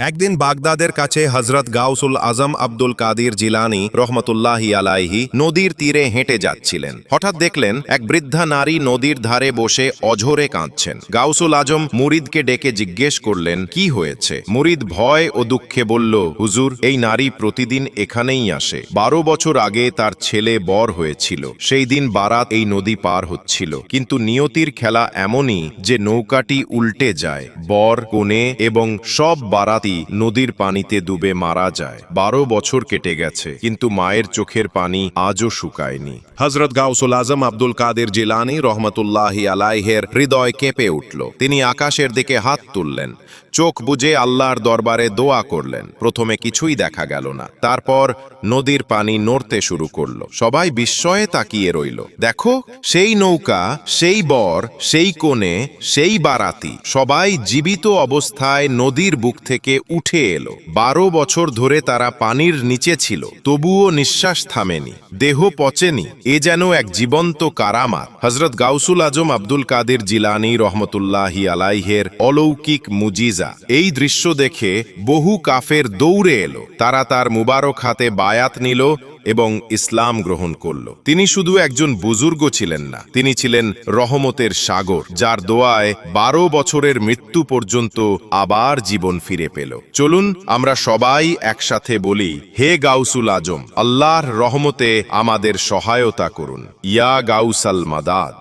একদিন বাগদাদের কাছে হজরত গাউসুল আজম আব্দুল কাদির জিলানি রহমতুল্লাহি আলাইহি নদীর তীরে হেঁটে যাচ্ছিলেন। হঠাৎ দেখলেন এক বৃদ্ধা নারী নদীর ধারে বসে অঝরে কাঁদছেন। গাউসুল আজম মুরিদকে ডেকে জিজ্ঞেস করলেন, কি হয়েছে? মুরিদ ভয় ও দুঃখে বলল, হুজুর, এই নারী প্রতিদিন এখানেই আসে। বারো বছর আগে তার ছেলে বর হয়েছিল। সেই দিন বারাত এই নদী পার হচ্ছিল। কিন্তু নিয়তির খেলা এমনই যে নৌকাটি উল্টে যায়। বর কোণে এবং সব বারাতি নদীর পানিতে ডুবে মারা যায়। বারো বছর কেটে গেছে, কিন্তু মায়ের চোখের পানি আজও শুকায়নি। হজরত গাউসুল আজম আব্দুল কাদের জিলানি রহমতুল্লাহি আলাইহের হৃদয় কেঁপে উঠল। তিনি আকাশের দিকে হাত তুললেন। চোখ বুজে আল্লাহর দরবারে দোয়া করলেন। প্রথমে কিছুই দেখা গেল না। তারপর নদীর পানি নড়তে শুরু করল। সবাই বিস্ময়ে তাকিয়ে রইল। দেখো, সেই নৌকা, সেই বর, সেই কোণে, সেই বারাতি, সবাই জীবিত অবস্থায় নদীর বুক থেকে উঠে এলো। বারো বছর ধরে তারা পানির নিচে ছিল। তবুও নিঃশ্বাস থামেনি। দেহ পচেনি। এ যেন এক জীবন্ত কারামাত। হজরত গাউসুল আজম আব্দুল কাদের জিলানি রহমতুল্লাহি আলাইহের অলৌকিক মুজিজা। এই দৃশ্য দেখে বহু কাফের দৌড়ে এলো। তারা তার মুবারক হাতে বায়াত নিল এবং ইসলাম গ্রহণ করল। তিনি শুধু একজন বুজুর্গ ছিলেন না, তিনি ছিলেন রহমতের সাগর, যার দোয়ায় বারো বছরের মৃত্যু পর্যন্ত আবার জীবন ফিরে পেল। চলুন, আমরা সবাই একসাথে বলি, হে গাউসুল আজম, আল্লাহর রহমতে আমাদের সহায়তা করুন। ইয়া গাউসাল মাদাদ।